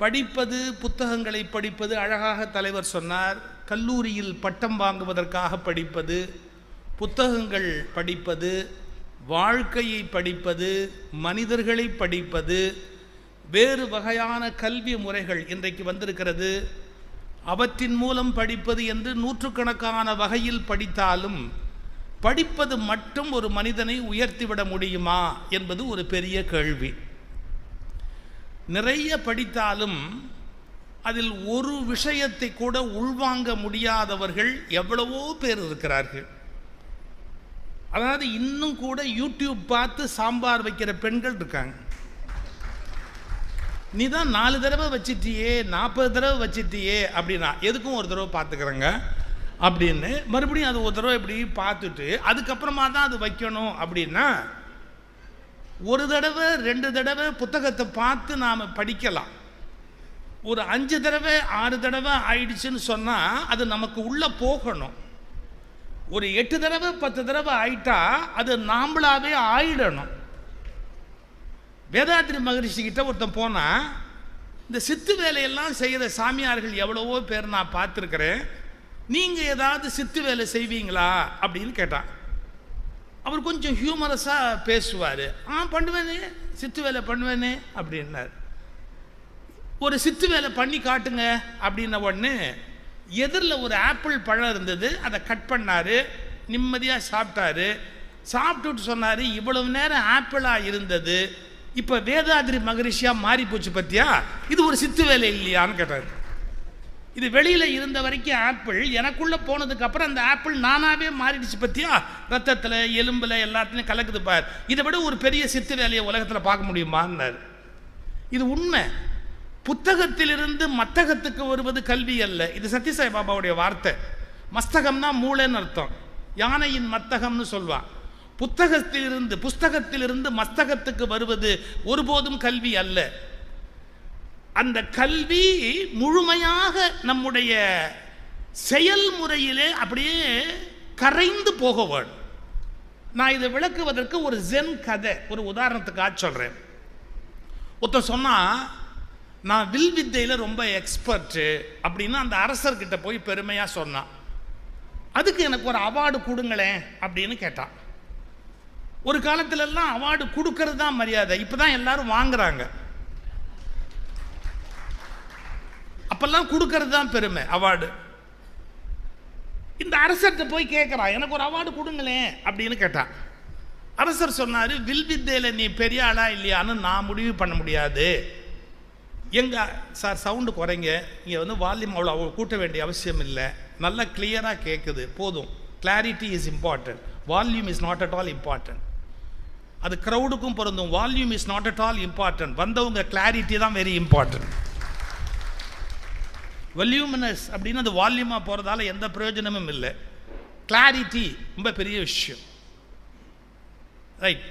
படிப்பது புத்தகங்களை படிப்பது அழகாக தலைவர் சொன்னார். கல்லூரியில் பட்டம் வாங்குவதற்காக படிப்பது புத்தகங்கள் படிப்பது வாழ்க்கையை படிப்பது மனிதர்களை படிப்பது வேறு வகையான கல்வி முறைகள் இன்றைக்கு வந்திருக்கிறது. அவற்றின் மூலம் படிப்பது என்று நூற்றுக்கணக்கான வகையில் படித்தாலும் படிப்பது மட்டும் ஒரு மனிதனை உயர்த்திவிட முடியுமா என்பது ஒரு பெரிய கேள்வி. நிறைய படித்தாலும் அதில் ஒரு விஷயத்தை கூட உள்வாங்க முடியாதவர்கள் எவ்வளவோ பேர் இருக்கிறார்கள். அதாவது இன்னும் கூட யூடியூப் பார்த்து சாம்பார் வைக்கிற பெண்கள் இருக்காங்க. நீ தான் நாலு தடவை வச்சிட்டியே நாற்பது தடவை வச்சிட்டியே அப்படின்னா எதுக்கும் ஒரு தடவை பார்த்துக்கிறேங்க அப்படின்னு மறுபடியும் அது ஒரு தடவை இப்படி பார்த்துட்டு அதுக்கப்புறமா தான் அது வைக்கணும் அப்படின்னா ஒரு தடவை ரெண்டு தடவை புத்தகத்தை பார்த்து நாம் படிக்கலாம். ஒரு அஞ்சு தடவை ஆறு தடவை ஆயிடுச்சுன்னு சொன்னால் அது நமக்கு உள்ளே போகணும். ஒரு எட்டு தடவை பத்து தடவை ஆயிட்டா அது நாம்பளாவே ஆயிடணும். வேதாத்திரி மகரிஷி கிட்ட ஒருத்தன் போனால் இந்த சித்து வேலையெல்லாம் செய்கிற சாமியார்கள் எவ்வளவோ பேர் நான் பார்த்துருக்குறேன். நீங்கள் ஏதாவது சித்து வேலை செய்வீங்களா? அப்படின்னு கேட்டான். அவர் கொஞ்சம் ஹியூமரஸாக பேசுவார். ஆ பண்ணுவேனே சித்து வேலை பண்ணுவேனே அப்படின்னார். ஒரு சித்து வேலை பண்ணி காட்டுங்க அப்படின்ன உடனே எதிரில் ஒரு ஆப்பிள் பழம் இருந்தது அதை கட் பண்ணார் நிம்மதியாக சாப்பிட்டாரு. சாப்பிட்டுட்டு சொன்னார் இவ்வளவு நேரம் ஆப்பிளாக இருந்தது இப்போ வேதாதிரி மகரிஷியாக மாறி போச்சு பற்றியா இது ஒரு சித்து வேலை இல்லையான்னு கேட்டார். இது வெளியில் இருந்த வரைக்கும் ஆப்பிள். எனக்குள்ளே போனதுக்கு அப்புறம் அந்த ஆப்பிள் நானாகவே மாறிடுச்சு பற்றியா ரத்தத்தில் எலும்பில் எல்லாத்துலையும் கலக்குது பார். இதை விட ஒரு பெரிய சித்து வேலையை உலகத்தில் பார்க்க முடியுமான்னார். இது உண்மை. புத்தகத்திலிருந்து மத்தகத்துக்கு வருவது கல்வி அல்ல. இது சத்யசாய் பாபாவுடைய வார்த்தை. மஸ்தகம்னா மூளைன்னு அர்த்தம். யானையின் மத்தகம்னு சொல்வான் புத்தகத்திலிருந்து புஸ்தகத்திலிருந்து மஸ்தகத்துக்கு வருவது ஒருபோதும் கல்வி அல்ல. அந்த கல்வி முழுமையாக நம்முடைய செயல்முறையிலே அப்படியே கரைந்து போக வேண்டும். நான் இதை விளக்குவதற்கு ஒரு ஜென் கதை ஒரு உதாரணத்துக்காக சொல்கிறேன் ஒருத்தன் சொன்னால் நான் வில் வித்தையில் ரொம்ப எக்ஸ்பர்ட்டு அப்படின்னு அந்த அரசர்கிட்ட போய் பெருமையாக சொன்னான். அதுக்கு எனக்கு ஒரு அவார்டு கொடுங்களேன் அப்படின்னு கேட்டான். ஒரு காலத்துலலாம் அவார்டு கொடுக்கறது தான் மரியாதை. இப்போ தான் எல்லாரும் வாங்குறாங்க. அப்பெல்லாம் கொடுக்கறது தான் பெருமை அவார்டு இந்த அரசர்கிட்ட போய் கேட்குறான் எனக்கு ஒரு அவார்டு கொடுங்களேன் அப்படின்னு கேட்டான் அரசர் சொன்னார் வில்வித்தையில் நீ பெரிய ஆளா இல்லையான்னு நான் முடிவு பண்ண முடியாது. எங்கே சார் சவுண்டு குறைங்க. இங்கே வந்து வால்யூம் அவ்வளோ அவ்வளோ கூட்ட வேண்டிய அவசியம் இல்லை. நல்லா கிளியராக கேட்குது போதும். Clarity is important volume is not at all important அது க்ரௌடுக்கும் பொருந்தும். Volume is not at all important வந்தவங்க கிளாரிட்டி தான் வெரி இம்பார்ட்டன்ட் வல்யூமினஸ் அப்படின்னு அது வால்யூமாக போகிறதால எந்த பிரயோஜனமும் இல்லை. கிளாரிட்டி ரொம்ப பெரிய விஷயம். ரைட்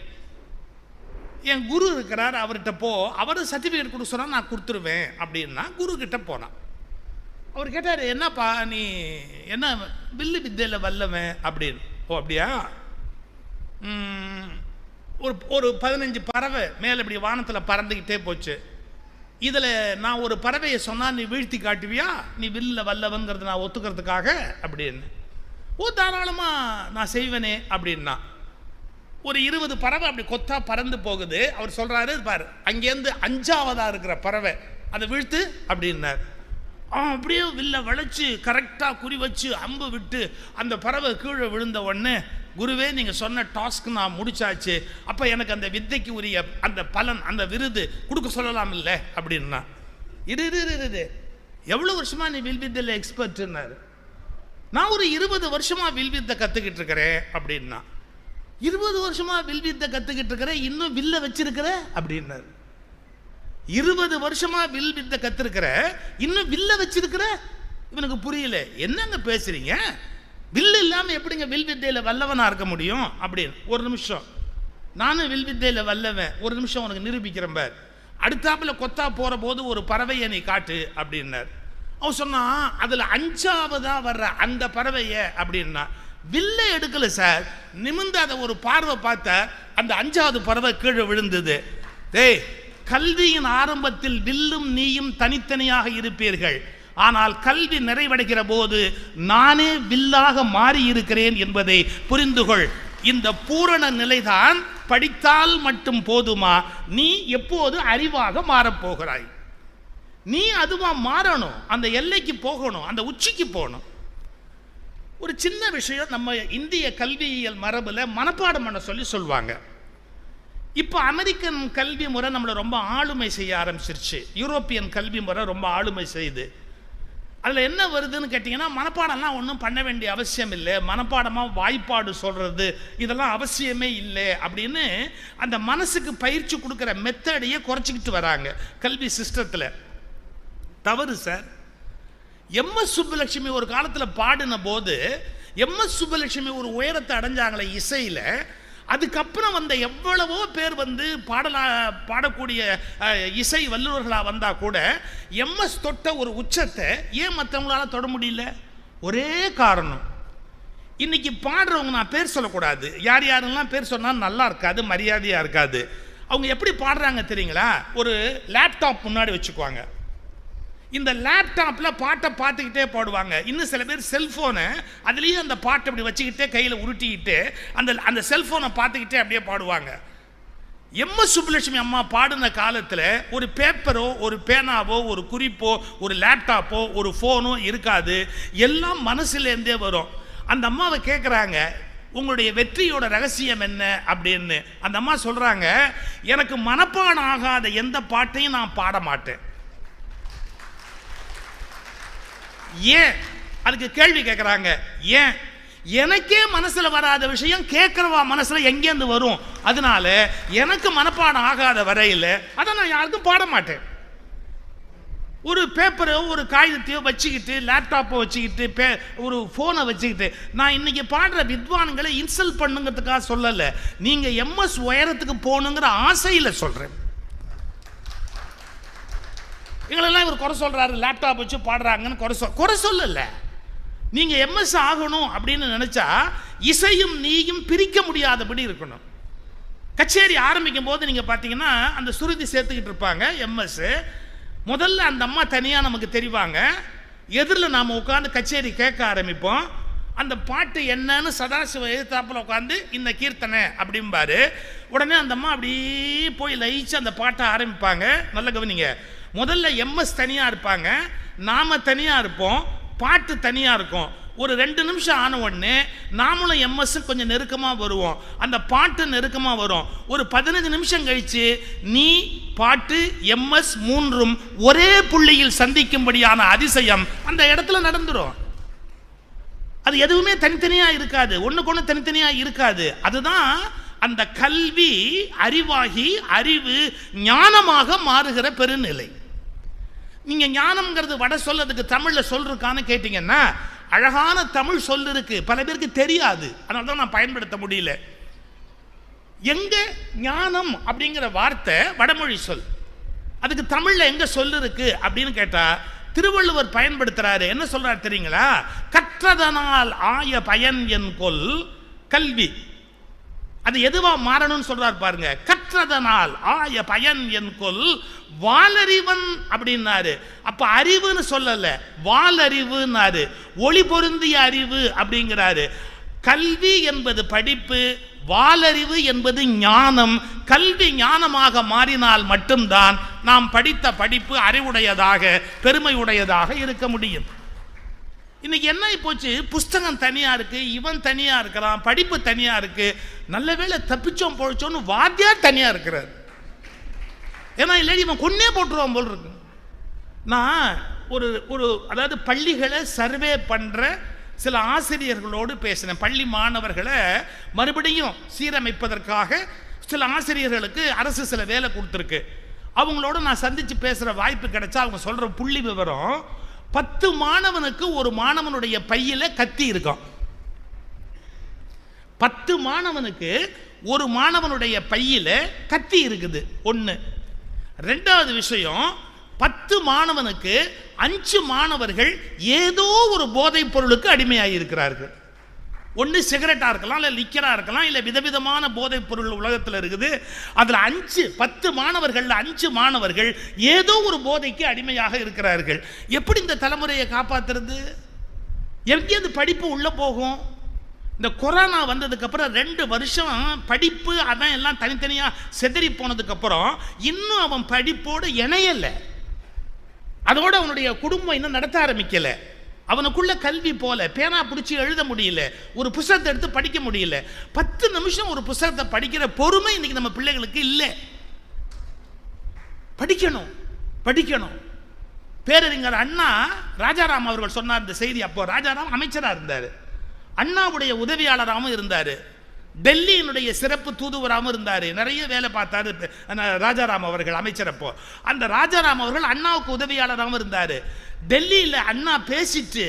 என் குரு இருக்கிறார் அவர்கிட்ட போ. அவர் சர்டிஃபிகேட் கொடுக்க சொன்னால் நான் கொடுத்துருவேன் அப்படின்னா குரு கிட்ட போனான் அவர் கேட்டார் என்னப்பா நீ என்ன வில்லு வித்தையில் வல்லவன்? அப்படின்னு. ஓ அப்படியா? ஒரு ஒரு பதினஞ்சு பறவை மேலே இப்படி வானத்தில் பறந்துக்கிட்டே போச்சு. இதில் நான் ஒரு பறவையை சொன்னால் நீ வீழ்த்தி காட்டுவியா? நீ வில்ல வல்லவங்கிறது நான் ஒத்துக்கிறதுக்காக? அப்படின்னு. ஓ தாராளமாக நான் செய்வேனே அப்படின்னா. ஒரு இருபது பறவை அப்படி கொத்தா பறந்து போகுது. அவர் சொல்கிறாரு பாரு அங்கேருந்து அஞ்சாவதாக இருக்கிற பறவை அதை வீழ்த்து அப்படின்னார். அவன் அப்படியே வில்ல வளைச்சு கரெக்டாக குறி வச்சு அம்பு விட்டு அந்த பறவை கீழே விழுந்த உடனே குருவே நீங்கள் சொன்ன டாஸ்க் நான் முடிச்சாச்சு. அப்போ எனக்கு அந்த வித்தைக்கு உரிய அந்த பலன் அந்த விருது கொடுக்க சொல்லலாம் இல்லை? அப்படின்னா. இரு இரு இரு, இரு எவ்வளோ வருஷமாக நீ வில்வித்தில் எக்ஸ்பர்ட்னாரு நான் ஒரு இருபது வருஷமாக வில்வித்தை கற்றுக்கிட்டு இருக்கிறேன் அப்படின்னா. இருபது வருஷமாக வில்வித்தை கற்றுக்கிட்டு இருக்கிறேன் இன்னும் வில்ல வச்சிருக்கிற? அப்படின்னாரு. இருபது வருஷமா வில் வித்தை கத்திருக்கிற இன்னும் வில்ல வச்சிருக்கிற? இவனுக்கு புரியல. என்னங்க பேசுறீங்க? வில்லு இல்லாமல் எப்படிங்க வில் வித்தையில் வல்லவனாக இருக்க முடியும்? அப்படின்னு. ஒரு நிமிஷம். நானும் வில் வித்தையில் வல்லவன். ஒரு நிமிஷம் உனக்கு நிரூபிக்கிறேன் பார். அடுத்தாப்பில் கொத்தா போகிற போது ஒரு பறவையை நீ காட்டு அப்படின்னார். அவன் சொன்னான் அதில் அஞ்சாவதாக வர்ற அந்த பறவையை அப்படின்னா. வில்ல எடுக்கல சார். நிமிர்ந்து அதை ஒரு பார்வை பார்த்த அந்த அஞ்சாவது பறவை கீழே விழுந்தது. டேய் கல்வியின் ஆரம்பத்தில் வில்லும் நீயும் தனித்தனியாக இருப்பீர்கள். ஆனால் கல்வி நிறைவடைகிற போது நானே வில்லாக மாறி இருக்கிறேன் என்பதை புரிந்து கொள். இந்த பூரண நிலைதான் படித்தால் மட்டும் போதுமா? நீ எப்போது அறிவாக மாறப்போகிறாய்? நீ அதுவா மாறணும். அந்த எல்லைக்கு போகணும். அந்த உச்சிக்கு போகணும். ஒரு சின்ன விஷயம் நம்ம இந்திய கல்வியியல் மரபில் மனப்பாடம் பண்ண சொல்லி சொல்லுவாங்க இப்போ அமெரிக்கன் கல்வி முறை நம்மளை ரொம்ப ஆளுமை செய்ய ஆரம்பிச்சிருச்சு. யூரோப்பியன் கல்வி முறை ரொம்ப ஆளுமை செய்யுது அதில் என்ன வருதுன்னு கேட்டிங்கன்னா மனப்பாடம்லாம் ஒன்றும் பண்ண வேண்டிய அவசியம் இல்லை. மனப்பாடமாக வாய்ப்பாடு சொல்கிறது இதெல்லாம் அவசியமே இல்லை அப்படின்னு அந்த மனசுக்கு பயிற்சி கொடுக்குற மெத்தடையே குறைச்சிக்கிட்டு வராங்க கல்வி சிஸ்டத்தில். தவறு சார். எம்எஸ் சுப்புலட்சுமி ஒரு காலத்தில் பாடின போது எம்எஸ் சுப்புலட்சுமி ஒரு உயரத்தை அடைஞ்சாங்களே இசையில் அதுக்கப்புறம் வந்த எவ்வளவோ பேர் வந்து பாடலா பாடக்கூடிய இசை வல்லுநர்களாக வந்தால் கூட எம்எஸ் தொட்ட ஒரு உச்சத்தை ஏன் மற்றவங்களால் தொட முடியல? ஒரே காரணம். இன்னைக்கு பாடுறவங்க நான் பேர் சொல்லக்கூடாது. யார் யாரெல்லாம் பேர் சொன்னால் நல்லா இருக்காது மரியாதையாக இருக்காது. அவங்க எப்படி பாடுறாங்க தெரியுங்களா? ஒரு லேப்டாப் முன்னாடி வச்சுக்குவாங்க. இந்த லேப்டாப்பில் பாட்டை பார்த்துக்கிட்டே பாடுவாங்க. இன்னும் சில பேர் செல்ஃபோனை அதுலேயும் அந்த பாட்டை அப்படி வச்சுக்கிட்டே கையில் உருட்டிக்கிட்டு அந்த அந்த செல்ஃபோனை பார்த்துக்கிட்டே அப்படியே பாடுவாங்க. எம்எஸ் சுப்புலட்சுமி அம்மா பாடின காலத்தில் ஒரு பேப்பரோ ஒரு பேனாவோ ஒரு குறிப்போ ஒரு லேப்டாப்போ ஒரு ஃபோனோ இருக்காது. எல்லாம் மனசுலேருந்தே வரும். அந்த அம்மாவை கேட்குறாங்க உங்களுடைய வெற்றியோட ரகசியம் என்ன? அப்படின்னு. அந்த அம்மா சொல்கிறாங்க எனக்கு மனப்பாடம் ஆகாத எந்த பாட்டையும் நான் பாட மாட்டேன். ஏன்? அதுக்கு கேள்வி கேட்குறாங்க ஏன்? எனக்கே மனசில் வராத விஷயம் கேட்குறவா மனசில் எங்கேருந்து வரும்? அதனால எனக்கு மனப்பாடம் ஆகாத வரையில் அதை நான் யாருக்கும் பாட மாட்டேன். ஒரு பேப்பரோ ஒரு காகிதத்தையோ வச்சுக்கிட்டு லேப்டாப்பை வச்சுக்கிட்டு பே ஒரு ஃபோனை வச்சுக்கிட்டு நான் இன்னைக்கு பாடுற வித்வான்களை இன்சல்ட் பண்ணுங்கிறதுக்காக சொல்லலை. நீங்கள் எம்எஸ் உயரத்துக்கு போகணுங்கிற ஆசையில் சொல்கிறேன் எங்களெல்லாம் இவர் குறை சொல்கிறாரு லேப்டாப் வச்சு பாடுறாங்கன்னு குறை சொல் குறை சொல்லல. நீங்கள் எம்எஸ் ஆகணும் அப்படின்னு நினச்சா இசையும் நீயும் பிரிக்க முடியாதபடி இருக்கணும். கச்சேரி ஆரம்பிக்கும் போது நீங்கள் பார்த்தீங்கன்னா அந்த சுருதி சேர்த்துக்கிட்டு இருப்பாங்க எம்எஸ் முதல்ல அந்த அம்மா தனியாக நமக்கு தெரிவாங்க. எதிரில் நாம் உட்காந்து கச்சேரி கேட்க ஆரம்பிப்போம். அந்த பாட்டு என்னன்னு சதாசிவ எதிர்த்தாப்பில் உட்காந்து இந்த கீர்த்தனை அப்படிம்பாரு. உடனே அந்த அம்மா அப்படியே போய் லயிச்சு அந்த பாட்டை ஆரம்பிப்பாங்க. நல்ல கவனிங்க. முதல்ல எம்எஸ் தனியாக இருப்பாங்க. நாம தனியாக இருப்போம். பாட்டு தனியாக இருக்கும். ஒரு ரெண்டு நிமிஷம் ஆன உடனே நாமளும் எம்எஸ்ஸும் கொஞ்சம் நெருக்கமாக வருவோம். அந்த பாட்டு நெருக்கமாக வரும். ஒரு பதினஞ்சு நிமிஷம் கழித்து நீ பாட்டு எம்எஸ் மூன்றும் ஒரே புள்ளியில் சந்திக்கும்படியான அதிசயம் அந்த இடத்துல நடந்துடும் அது எதுவுமே தனித்தனியாக இருக்காது. ஒன்றுக்கு ஒன்று தனித்தனியாக இருக்காது. அதுதான் அந்த கல்வி அறிவாகி அறிவு ஞானமாக மாறுகிற பெருநிலை. நீங்க ஞானம்ங்கிறது வட சொல்லதுக்கு தமிழ்ல சொல்றதுக்கான கேட்டீங்கன்னா அழகான தமிழ் சொல் இருக்கு. பல பேருக்கு தெரியாது. அதனால தான் நான் பயன்படுத்த முடியல. எங்க ஞானம் அப்படிங்கிற வார்த்தை வடமொழி சொல். அதுக்கு தமிழ்ல எங்க சொல் இருக்கு அப்படின்னு கேட்டா திருவள்ளுவர் பயன்படுத்துறாரு. என்ன சொல்றாரு தெரியுங்களா? கற்றதனால் ஆய பயன் என் கொல் கல்வி. அது எதுவா மாறணும்னு சொல்றார் பாருங்க. கற்றதனால் ஆய பயன் என் கொல் வாலறிவன் அப்படின்னாரு. அப்ப அறிவுன்னு சொல்லல வாலறிவுன்னாரு. ஒளி பொருந்திய அறிவு அப்படிங்கிறாரு. கல்வி என்பது படிப்பு வாலறிவு என்பது ஞானம். கல்வி ஞானமாக மாறினால் மட்டும்தான் நாம் படித்த படிப்பு அறிவுடையதாக பெருமையுடையதாக இருக்க முடியும். இன்னைக்கு என்ன போச்சு? புஸ்தகம் தனியாக இருக்குது இவன் தனியாக இருக்கிறான் படிப்பு தனியாக இருக்குது நல்ல வேளை தப்பிச்சோம் பொழைச்சோன்னு வாத்தியார் தனியாக இருக்கிறார். ஏன்னா இல்லாடி இவன் கொன்னே போட்டுருவான் போல் இருக்கு. நான் ஒரு ஒரு அதாவது பள்ளிகளை சர்வே பண்ணுற சில ஆசிரியர்களோடு பேசினேன். பள்ளி மாணவர்களை மறுபடியும் சீரமைப்பதற்காக சில ஆசிரியர்களுக்கு அரசு சில வேலை கொடுத்துருக்கு. அவங்களோட நான் சந்தித்து பேசுகிற வாய்ப்பு கிடைச்சா அவங்க சொல்கிற புள்ளி விவரம் பத்து மாணவனுக்கு ஒரு மாணவனுடைய பையில் கத்தி இருக்கும். பத்து மாணவனுக்கு ஒரு மாணவனுடைய பையில் கத்தி இருக்குது. ஒன்று ரெண்டாவது விஷயம் பத்து மாணவனுக்கு அஞ்சு மாணவர்கள் ஏதோ ஒரு போதைப் பொருளுக்கு அடிமையாகி இருக்கிறார்கள் ஒன்று சிகரெட்டாக இருக்கலாம் இல்லை லிக்கராக இருக்கலாம் இல்லை விதவிதமான போதைப் பொருள் உலகத்தில் இருக்குது. அதில் அஞ்சு பத்து மாணவர்களில் அஞ்சு மாணவர்கள் ஏதோ ஒரு போதைக்கு அடிமையாக இருக்கிறார்கள். எப்படி இந்த தலைமுறையை காப்பாற்றுறது எங்கேருந்து படிப்பு உள்ளே போகும்? இந்த கொரோனா வந்ததுக்கப்புறம் ரெண்டு வருஷம் படிப்பு அதான் எல்லாம் தனித்தனியாக செதறி போனதுக்கப்புறம் இன்னும் அவன் படிப்போடு இணையலை. அதோடு அவனுடைய குடும்பம் இன்னும் நடத்த ஆரம்பிக்கலை. அவனுக்குள்ள கல்வி போல பேனா பிடிச்சி எழுத முடியல ஒரு புஸ்தகத்தை எடுத்து படிக்க முடியல. பத்து நிமிஷம் ஒரு புஸ்தகத்தை படிக்கிற பொறுமை இன்னைக்கு நம்ம பிள்ளைகளுக்கு இல்லை. படிக்கணும் படிக்கணும். பேரறிஞர் அண்ணா ராஜாராம் அவர்கள் சொன்னார் இந்த செய்தி அப்போ. ராஜாராம் அமைச்சராக இருந்தார். அண்ணாவுடைய உதவியாளராகவும் இருந்தார். டெல்லியினுடைய சிறப்பு தூதுவராகவும் இருந்தார். நிறைய வேலை பார்த்தார். ராஜாராம் அவர்கள் அமைச்சர் அப்போ. அந்த ராஜாராம் அவர்கள் அண்ணாவுக்கு உதவியாளராகவும் இருந்தார். டெல்லியில் அண்ணா பேசிட்டு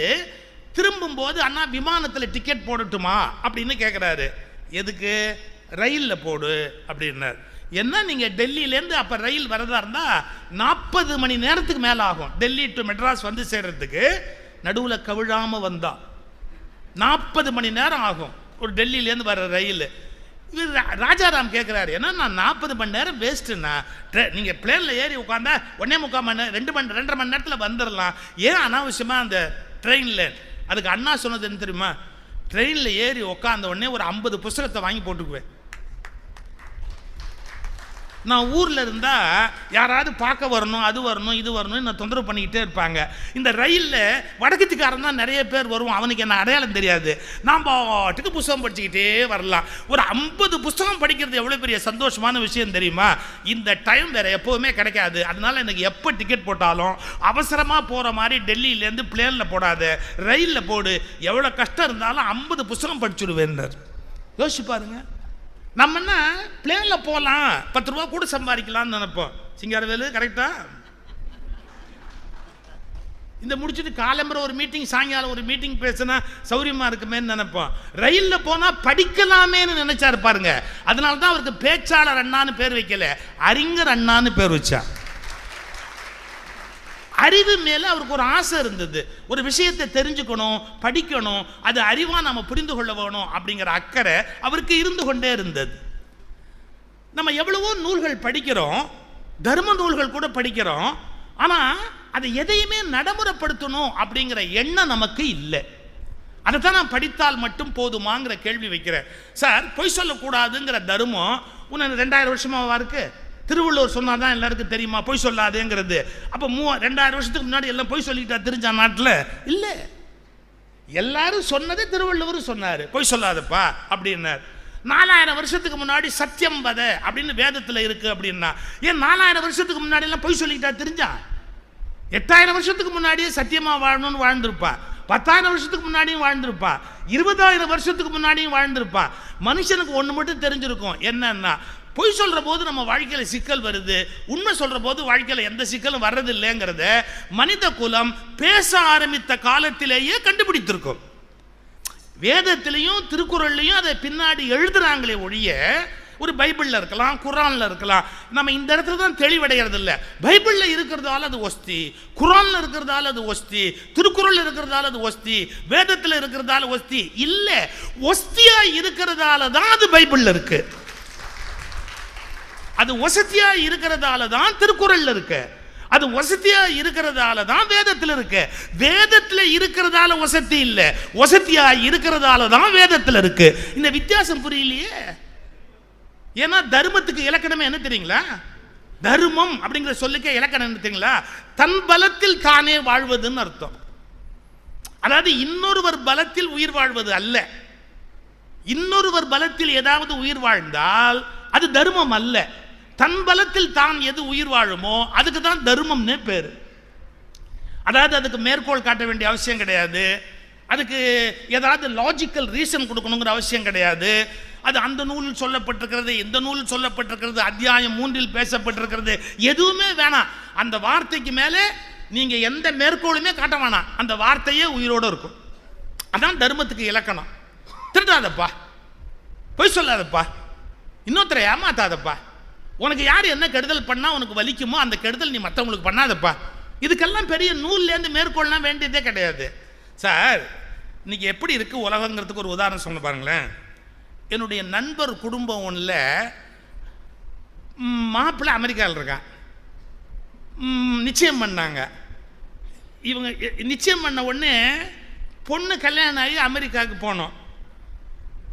திரும்பும்போது அண்ணா விமானத்தில் டிக்கெட் போடட்டுமா அப்படின்னு கேட்குறாரு எதுக்கு? ரயிலில் போடு அப்படின்னார். என்ன நீங்கள் டெல்லியிலேருந்து அப்போ ரயில் வரதா இருந்தால் நாற்பது மணி நேரத்துக்கு மேலே ஆகும் டெல்லி டு மெட்ராஸ் வந்து சேர்கிறதுக்கு நடுவில் கவிழாமல் வந்தான் நாற்பது மணி நேரம் ஆகும். ஒரு டெல்லியிலேருந்து வர ரயில். இவர் ரா- ராஜாராம் கேட்குறாரு ஏன்னா நான் நாற்பது மணி நேரம் வேஸ்ட்டுண்ணா ட்ரெ நீங்கள் பிளேனில் ஏறி உட்காந்தா ஒன்றே முக்கால் மணி நேரம் ரெண்டு மணி ரெண்டரை மணி நேரத்தில் வந்துடலாம் ஏன் அனாவசியமாக அந்த ட்ரெயினில் அதுக்கு அண்ணா சொன்னது என்ன தெரியுமா? ட்ரெயினில் ஏறி உட்காந்த உடனே ஒரு ஐம்பது புஸ்தகத்தை வாங்கி போட்டுக்குவேன். நான் ஊரில் இருந்தால் யாராவது பார்க்க வரணும் அது வரணும் இது வரணும் நான் தொந்தரவு பண்ணிக்கிட்டே இருப்பாங்க. இந்த ரயிலில் வடக்கத்துக்காரன் தான் நிறைய பேர் வருவோம் அவனுக்கு என்ன அடையாளம் தெரியாது. நான் பாட்டுக்கு புஸ்தகம் படிச்சுக்கிட்டே வரலாம். ஒரு ஐம்பது புஸ்தகம் படிக்கிறது எவ்வளோ பெரிய சந்தோஷமான விஷயம் தெரியுமா? இந்த டைம் வேறு எப்போவுமே கிடைக்காது. அதனால எனக்கு எப்போ டிக்கெட் போட்டாலும் அவசரமாக போகிற மாதிரி டெல்லியிலேருந்து பிளேனில் போடாத ரயிலில் போடு. எவ்வளோ கஷ்டம் இருந்தாலும் ஐம்பது புஸ்தகம் படிச்சுடுவேன்னார் யோசிச்சு பாருங்கள் நம்ம என்ன பிளேனில் போகலாம் பத்து ரூபா கூட சம்பாதிக்கலாம்னு நினைப்போம். சிங்காரவேலு கரெக்டா இந்த முடிச்சுட்டு காலம்பரம் ஒரு மீட்டிங் சாயங்காலம் ஒரு மீட்டிங் பேசினா சௌரியமா இருக்குமேன்னு நினைப்போம். ரயிலில் போனால் படிக்கலாமேன்னு நினைச்சா இருப்பாருங்க அதனால தான் அவருக்கு பேச்சாளர் அண்ணான்னு பேர் வைக்கல. அறிஞர் அண்ணான்னு பேர் வச்சா அறிவு மேலே அவருக்கு ஒரு ஆசை இருந்தது. ஒரு விஷயத்தை தெரிஞ்சுக்கணும் படிக்கணும் அது அறிவாக நம்ம புரிந்து கொள்ள வேணும் அப்படிங்கிற அக்கறை அவருக்கு இருந்து கொண்டே இருந்தது. நம்ம எவ்வளவோ நூல்கள் படிக்கிறோம் தர்ம நூல்கள் கூட படிக்கிறோம் ஆனால் அதை எதையுமே நடைமுறைப்படுத்தணும் அப்படிங்கிற எண்ணம் நமக்கு இல்லை. அதை தான் நான் படித்தால் மட்டும் போதுமாங்கிற கேள்வி வைக்கிறேன். சார் பொய் சொல்லக்கூடாதுங்கிற தர்மம் உன்னை ரெண்டாயிரம் வருஷமாவா இருக்குது திருவள்ளுவர் சொன்னால் தான் எல்லாருக்கும் தெரியுமா? பொய் சொல்லாதேங்கிறது. அப்போ மூ ரெண்டாயிரம் வருஷத்துக்கு முன்னாடி எல்லாம் பொய் சொல்லிட்டா தெரிஞ்சா நாட்டில்? இல்லை. எல்லாரும் சொன்னதே திருவள்ளுவர் சொன்னார். பொய் சொல்லாதப்பா அப்படின்னார். நாலாயிரம் வருஷத்துக்கு முன்னாடி சத்தியம் வத அப்படின்னு வேதத்தில் இருக்கு அப்படின்னா ஏன் நாலாயிரம் வருஷத்துக்கு முன்னாடி எல்லாம் பொய் சொல்லிக்கிட்டா தெரிஞ்சா? எட்டாயிரம் வருஷத்துக்கு முன்னாடியே சத்தியமா வாழணும்னு வாழ்ந்திருப்பா. பத்தாயிரம் வருஷத்துக்கு முன்னாடியும் வாழ்ந்திருப்பா. இருபதாயிரம் வருஷத்துக்கு முன்னாடியும் வாழ்ந்திருப்பா. மனுஷனுக்கு ஒன்று மட்டும் தெரிஞ்சிருக்கும். என்னன்னா பொய் சொல்கிற போது நம்ம வாழ்க்கையில் சிக்கல் வருது உண்மை சொல்கிற போது வாழ்க்கையில் எந்த சிக்கலும் வர்றது இல்லைங்கிறத மனித குலம் பேச ஆரம்பித்த காலத்திலேயே கண்டுபிடித்திருக்கும். வேதத்திலையும் திருக்குறள்லையும் அதை பின்னாடி எழுதுறாங்களே ஒழிய ஒரு பைபிளில் இருக்கலாம் குரானில் இருக்கலாம் நம்ம இந்த இடத்துல தான் தெளிவடைகிறது இல்லை பைபிளில் இருக்கிறதால அது ஒஸ்தி குரானில் இருக்கிறதால அது ஒஸ்தி திருக்குறள் இருக்கிறதால அது ஒஸ்தி வேதத்தில் இருக்கிறதால ஒஸ்தி இல்லை ஒஸ்தியாக இருக்கிறதால தான் அது பைபிளில் இருக்குது அது வசதியா இருக்கிறதால தான் திருக்குறள்ல இருக்கு. அது வசதியா இருக்கிறதால தான் வேதத்தில் இருக்கு. வேதத்தில் இருக்கிறதால வசதி இல்லை. வசதியா இருக்கிறதால தான் வேதத்தில் இருக்கு. இந்த வித்தியாசம் புரியலையே? ஏன்னா தர்மத்துக்கு இலக்கணமே என்ன தெரியுங்களா? தர்மம் அப்படிங்கிற சொல்லுக்கே இலக்கணம் என்ன தெரியுங்களா? தன் பலத்தில் தானே வாழ்வதுன்னு அர்த்தம். அதாவது இன்னொருவர் பலத்தில் உயிர் வாழ்வது அல்ல. இன்னொருவர் பலத்தில் ஏதாவது உயிர் வாழ்ந்தால் அது தர்மம் அல்ல. தன் பலத்தில் தான் எது உயிர் வாழுமோ அதுக்கு தான் தர்மம்னு பேர். அதாவது அதுக்கு மேற்கோள் காட்ட வேண்டிய அவசியம் கிடையாது. அதுக்கு ஏதாவது லாஜிக்கல் ரீசன் கொடுக்கணுங்கிற அவசியம் கிடையாது. அது அந்த நூலில் சொல்லப்பட்டிருக்கிறது இந்த நூலில் சொல்லப்பட்டிருக்கிறது அத்தியாயம் மூன்றில் பேசப்பட்டிருக்கிறது எதுவுமே வேணாம். அந்த வார்த்தைக்கு மேலே நீங்கள் எந்த மேற்கோளுமே காட்ட வேணாம். அந்த வார்த்தையே உயிரோடு இருக்கும். அதான் தர்மத்துக்கு இலக்கணம். திருடாதப்பா. பொய் சொல்லாதப்பா. இன்னொருத்தரை ஏமாத்தாதப்பா. உனக்கு யார் என்ன கெடுதல் பண்ணால் உனக்கு வலிக்குமோ அந்த கெடுதல் நீ மற்றவங்களுக்கு பண்ணாதப்பா. இதுக்கெல்லாம் பெரிய நூல்லேருந்து மேற்கொள்ளலாம் வேண்டியதே கிடையாது. சார் இன்னைக்கு எப்படி இருக்குது உலகங்கிறதுக்கு ஒரு உதாரணம் சொல்ல பாருங்களேன். என்னுடைய நண்பர் குடும்பம் ஒன்றில் மாப்பிள்ளை அமெரிக்காவில் இருக்கான் நிச்சயம் பண்ணாங்க. இவங்க நிச்சயம் பண்ண உடனே பொண்ணு கல்யாணம் ஆகி அமெரிக்காவுக்கு போனோம்.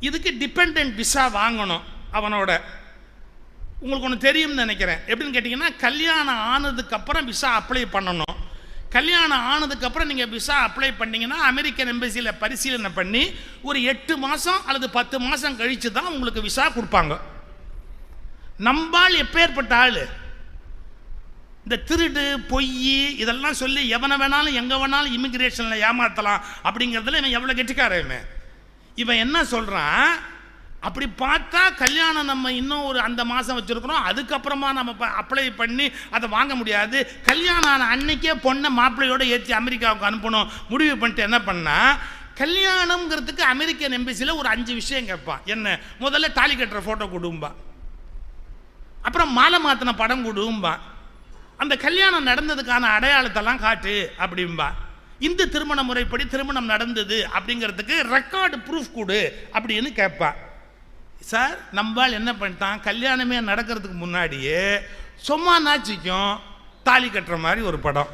இதுக்கு டிபெண்ட் விசா வாங்கணும் அவனோட. உங்களுக்கு ஒன்று தெரியும்னு நினைக்கிறேன். எப்படின்னு கேட்டிங்கன்னா கல்யாணம் ஆனதுக்கப்புறம் விசா அப்ளை பண்ணணும். கல்யாணம் ஆனதுக்கப்புறம் நீங்கள் விசா அப்ளை பண்ணிங்கன்னா அமெரிக்கன் எம்பசியில் பரிசீலனை பண்ணி ஒரு எட்டு மாதம் அல்லது பத்து மாதம் கழித்து தான் உங்களுக்கு விசா கொடுப்பாங்க. நம்பால் எப்பேற்பட்ட ஆள்? இந்த திருடு பொய் இதெல்லாம் சொல்லி எவனை வேணாலும் எங்கே வேணாலும் இமிக்ரேஷனில் ஏமாற்றலாம் அப்படிங்கிறதுல இவன் எவ்வளோ கெட்டிக்காரன் இவன்? இவன் என்ன சொல்கிறான் அப்படி பார்த்தா கல்யாணம் நம்ம இன்னும் ஒரு அந்த மாதம் வச்சுருக்கிறோம். அதுக்கப்புறமா நம்ம அப்ளை பண்ணி அதை வாங்க முடியாது. கல்யாணம் ஆன அன்னைக்கே பொண்ணை மாப்பிள்ளையோடு ஏற்றி அமெரிக்காவுக்கு அனுப்பணும். முடிவு பண்ணிட்டு என்ன பண்ணா கல்யாணம்ங்கிறதுக்கு அமெரிக்கன் எம்பசியில் ஒரு அஞ்சு விஷயம் கேட்பான் என்ன? முதல்ல தாலி கட்டுற ஃபோட்டோ கொடும்பா. அப்புறம் மாலை மாற்றின படம் கொடும்பா. அந்த கல்யாணம் நடந்ததுக்கான அடையாளத்தெல்லாம் காட்டு அப்படிம்பா. இந்த திருமண முறைப்படி திருமணம் நடந்தது அப்படிங்கிறதுக்கு ரெக்கார்டு ப்ரூஃப் கொடு அப்படின்னு கேட்பான் சார் நம்பால் என்ன பண்ணிட்டான்? கல்யாணமே நடக்கிறதுக்கு முன்னாடியே சும்மா நாச்சிக்கும் தாலி கட்டுற மாதிரி ஒரு படம்.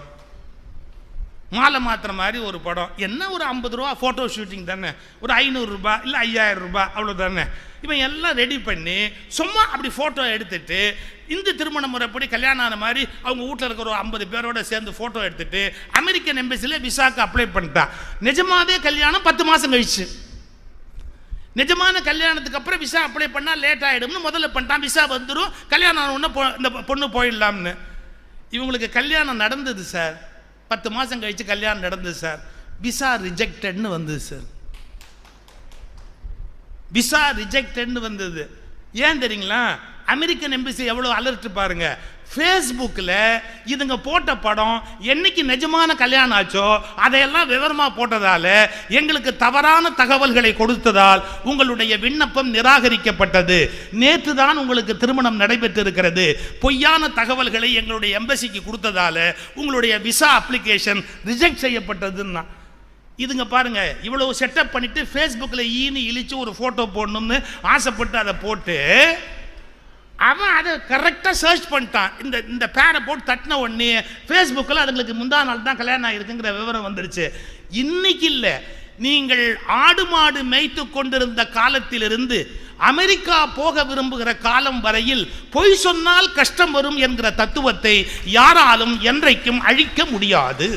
மாலை மாத்துற மாதிரி ஒரு படம். என்ன ஒரு ஐம்பது ரூபா ஃபோட்டோ ஷூட்டிங் தானே? ஒரு ஐநூறுரூபா இல்லை ஐயாயிரம் ரூபாய் அவ்வளோ தானே? இவன் எல்லாம் ரெடி பண்ணி சும்மா அப்படி ஃபோட்டோ எடுத்துட்டு இந்த திருமண முறைப்படி கல்யாணம் ஆன மாதிரி அவங்க வீட்டில் இருக்கிற ஒரு ஐம்பது பேரோட சேர்ந்து ஃபோட்டோ எடுத்துட்டு அமெரிக்கன் எம்பசியில் விசாக்கு அப்ளை பண்ணிட்டான் நிஜமாவே கல்யாணம் பத்து மாதம் கழிச்சு. நிஜமான கல்யாணத்துக்கு அப்புறம் விசா அப்ளை பண்ணால் லேட் ஆகிடும்னு முதல்ல பண்ணிட்டான். விசா வந்துடும் கல்யாணம் ஆன உடனே பொ- இந்த பொண்ணு போயிடலாம்னு. இவங்களுக்கு கல்யாணம் நடந்தது சார் பத்து மாதம் கழித்து கல்யாணம் நடந்தது சார் விசா ரிஜெக்டட்னு வந்தது சார் விசா ரிஜெக்டட்னு வந்தது. ஏன் தெரியுங்களா? அமெரிக்கன் எம்பசி எவ்வளோ அலர்ட் பாருங்க. ஃபேஸ்புக்கில் இதுங்க போட்ட படம் என்னைக்கு நிஜமான கல்யாணம் ஆச்சோ அதையெல்லாம் விவரமாக போட்டதால் எங்களுக்கு தவறான தகவல்களை கொடுத்ததால் உங்களுடைய விண்ணப்பம் நிராகரிக்கப்பட்டது. நேற்று தான் உங்களுக்கு திருமணம் நடைபெற்றிருக்கிறது. பொய்யான தகவல்களை எங்களுடைய எம்பசிக்கு கொடுத்ததால் உங்களுடைய விசா அப்ளிகேஷன் ரிஜெக்ட் செய்யப்பட்டதுன்னா. இதுங்க பாருங்க இவ்வளவு செட்டப் பண்ணிட்டு ஃபேஸ்புக்கில் ஈன்னு இழிச்சு ஒரு ஃபோட்டோ போடணும்னு ஆசைப்பட்டு அதை போட்டு அவன் அதை கரெக்டாக சர்ச் பண்ணிட்டான். இந்த இந்த பேரை போட்டு தட்டின உடனே ஃபேஸ்புக்கில் அதுங்களுக்கு முந்தா நாள் தான் கல்யாணம் ஆகிருக்குங்கிற விவரம் வந்துருச்சு. இன்னைக்கு இல்லை. நீங்கள் ஆடு மாடு மேய்த்து கொண்டிருந்த காலத்திலிருந்து அமெரிக்கா போக விரும்புகிற காலம் வரையில் பொய் சொன்னால் கஷ்டம் வரும் என்கிற தத்துவத்தை யாராலும் என்றைக்கும் அழிக்க முடியாது.